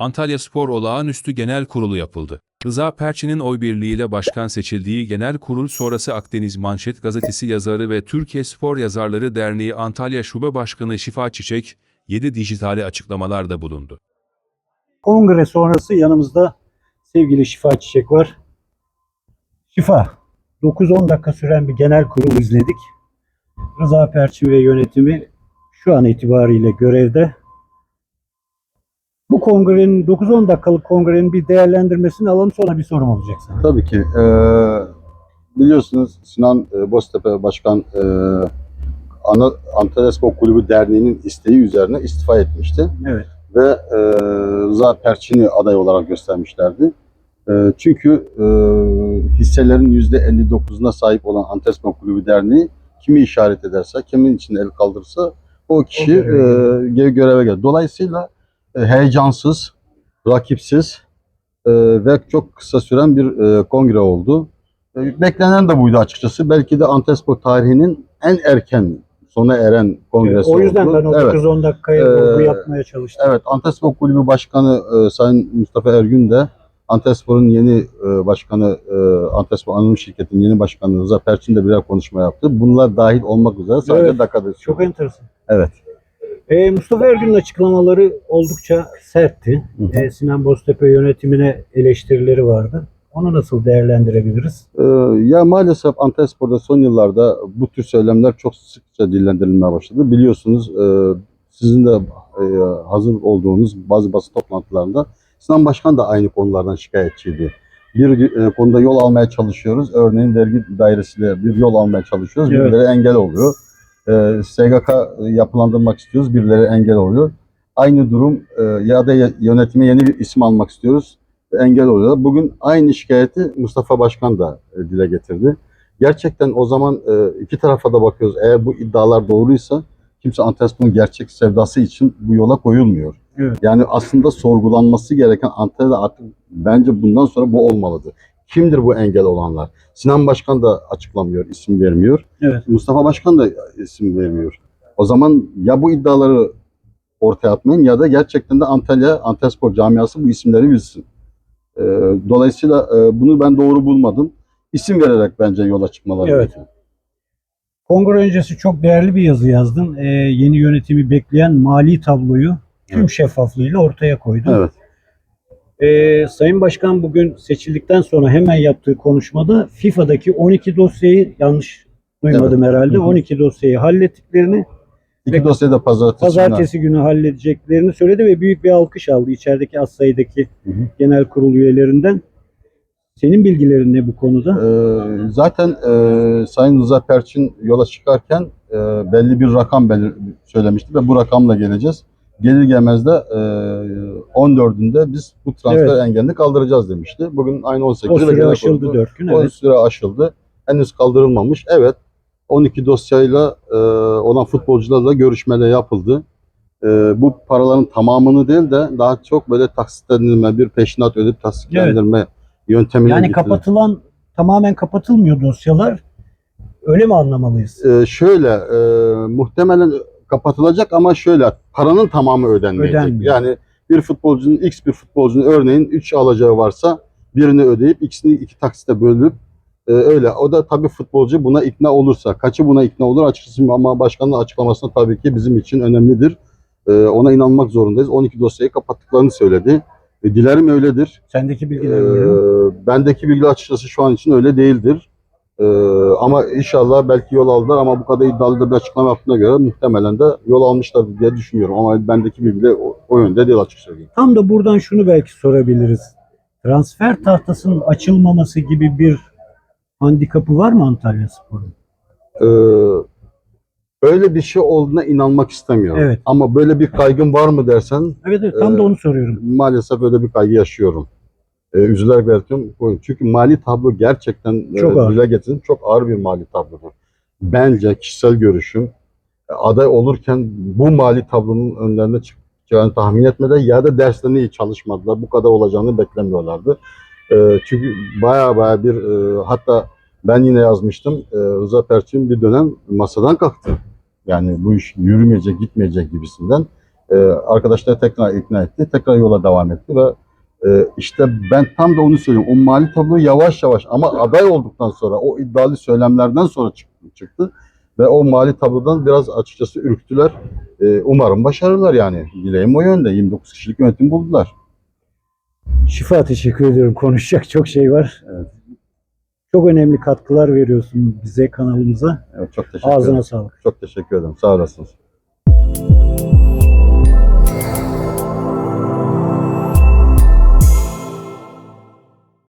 Antalya Spor Olağanüstü Genel Kurulu yapıldı. Rıza Perçin'in oy birliğiyle başkan seçildiği genel kurul sonrası Akdeniz Manşet gazetesi yazarı ve Türkiye Spor Yazarları Derneği Antalya Şube Başkanı Şifa Çiçek, 7 dijitale açıklamalarda bulundu. Kongre sonrası yanımızda sevgili Şifa Çiçek var. Şifa, 9-10 dakika süren bir genel kurul izledik. Rıza Perçin ve yönetimi şu an itibariyle görevde. Bu kongrenin 9-10 dakikalık kongrenin bir değerlendirmesini alalım sonra bir sorum olacak sana. Tabii ki. Ee, biliyorsunuz Sinan e, Boztepe Başkan e, Ana, Antalya Spor Kulübü Derneği'nin isteği üzerine istifa etmişti. Evet. Ve e, Rıza Perçin'i aday olarak göstermişlerdi. E, çünkü e, hisselerin %59'una sahip olan Antalya Spor Kulübü Derneği kimi işaret ederse, kimin için el kaldırırsa o kişi O göreve e, göreve gelir. Dolayısıyla e, heyecansız, rakipsiz e, ve çok kısa süren bir e, kongre oldu. E, beklenen de buydu açıkçası. Belki de Antespor tarihinin en erken sona eren kongresi o yüzden oldu. ben o Evet. 9-10 dakikaya Ee, vurgu yapmaya çalıştım. Evet, Antespor Kulübü Başkanı e, Sayın Mustafa Ergün de Antespor'un yeni e, başkanı, e, Antespor Anonim Şirketi'nin yeni başkanı Rıza Perçin de birer konuşma yaptı. Bunlar dahil olmak üzere sadece Evet, dakikada Çok enteresan. Evet. Ee, Mustafa Ergün'ün açıklamaları oldukça sertti. Hı hı. Ee, Sinan Boztepe yönetimine eleştirileri vardı. Onu nasıl değerlendirebiliriz? Ee, ya maalesef Antalyaspor'da son yıllarda bu tür söylemler çok sıkça dillendirilmeye başladı. Biliyorsunuz e, sizin de e, hazır olduğunuz bazı basın toplantılarında Sinan Başkan da aynı konulardan şikayetçiydi. Bir e, konuda yol almaya çalışıyoruz. Örneğin vergi dairesiyle bir yol almaya çalışıyoruz. Evet. Birileri engel oluyor. E, SGK yapılandırmak istiyoruz. Birileri engel oluyor. Aynı durum e, ya da yönetime yeni bir isim almak istiyoruz engel oluyor. Bugün aynı şikayeti Mustafa Başkan da e, dile getirdi. Gerçekten o zaman e, iki tarafa da bakıyoruz. Eğer bu iddialar doğruysa kimse Antalya'nın gerçek sevdası için bu yola koyulmuyor. Evet. Yani aslında sorgulanması gereken Antalya'da artık bence bundan sonra bu olmalıdır. Kimdir bu engel olanlar? Sinan Başkan da açıklamıyor, isim vermiyor. Evet. Mustafa Başkan da isim vermiyor. O zaman ya bu iddiaları ortaya atmayın ya da gerçekten de Antalya, Antalyaspor camiası bu isimleri bilsin. Ee, dolayısıyla e, bunu ben doğru bulmadım. İsim vererek bence yola çıkmaları Evet. gerekiyor. Kongre öncesi çok değerli bir yazı yazdın. Ee, yeni yönetimi bekleyen mali tabloyu tüm Evet. şeffaflığıyla ortaya koydun. Evet. Ee, Sayın Başkan bugün seçildikten sonra hemen yaptığı konuşmada FIFA'daki 12 dosyayı yanlış duymadım herhalde. Hı hı. 12 dosyayı hallettiklerini İki dosyayı da pazartesi, pazartesi günü halledeceklerini söyledi ve büyük bir alkış aldı içerideki az sayıdaki Hı hı. genel kurul üyelerinden. Senin bilgilerin ne bu konuda? Ee, zaten e, Sayın Rıza Perçin yola çıkarken e, belli bir rakam belir- söylemişti ve bu rakamla geleceğiz. Gelir gelmez de e, 14'ünde biz bu transfer Evet. engelini kaldıracağız demişti. Bugün aynı 18'de o süre aşıldı kurulda- 4 gün. O Evet. süre aşıldı. Henüz kaldırılmamış. Evet 12 dosyayla e, olan futbolcularla görüşmeler yapıldı. E, bu paraların tamamını değil de daha çok böyle taksitlendirme, bir peşinat ödeyip taksitlendirme yöntemine Yani gitti. kapatılan tamamen kapatılmıyor dosyalar. Öyle mi anlamalıyız? Ee, şöyle e, muhtemelen kapatılacak ama şöyle paranın tamamı ödenmeyecek. Ödenmiyor. Yani bir futbolcunun X bir futbolcunun örneğin 3 alacağı varsa birini ödeyip ikisini iki taksite bölüp e, öyle. O da tabii futbolcu buna ikna olursa. Kaçı buna ikna olur açıkçası ama başkanın açıklamasına tabii ki bizim için önemlidir. E, ona inanmak zorundayız. 12 dosyayı kapattıklarını söyledi. E, dilerim öyledir. Sendeki bilgiler? Ee, bendeki bilgi açıkçası şu an için öyle değildir. Ee, ama inşallah belki yol aldılar ama bu kadar iddialı da bir açıklama yaptığına göre muhtemelen de yol almışlar diye düşünüyorum. Ama bendeki bilgi o, o yönde değil açık söyleyeyim. Tam da buradan şunu belki sorabiliriz. Transfer tahtasının açılmaması gibi bir handikapı var mı Antalya Spor'un? Ee, öyle bir şey olduğuna inanmak istemiyorum. Evet. Ama böyle bir kaygın var mı dersen Evet, evet tam da Ee, onu soruyorum. maalesef öyle bir kaygı yaşıyorum. Ee, üzülerek belirtiyorum. Çünkü mali tablo gerçekten Çok e, dile getirin çok ağır bir mali tablodur. Bence kişisel görüşüm e, aday olurken bu mali tablonun önlerine çıkacağını tahmin etmeden ya da derslerine iyi çalışmadılar. Bu kadar olacağını beklemiyorlardı. Ee, çünkü baya baya bir e, hatta ben yine yazmıştım. E, Rıza Perçin bir dönem masadan kalktı. Yani bu iş yürümeyecek, gitmeyecek gibisinden. e, arkadaşları tekrar ikna etti. Tekrar yola devam etti ve e, işte ben tam da onu söylüyorum. O mali tablo yavaş yavaş ama aday olduktan sonra o iddialı söylemlerden sonra çıktı. çıktı. Ve o mali tablodan biraz açıkçası ürktüler. E, umarım başarırlar yani. Dileğim o yönde. 29 kişilik yönetim buldular. Şifa teşekkür ediyorum. Konuşacak çok şey var. Evet. Çok önemli katkılar veriyorsun bize kanalımıza. Evet, çok teşekkür Ağzına ederim. sağlık. Çok teşekkür ederim. Sağ olasınız.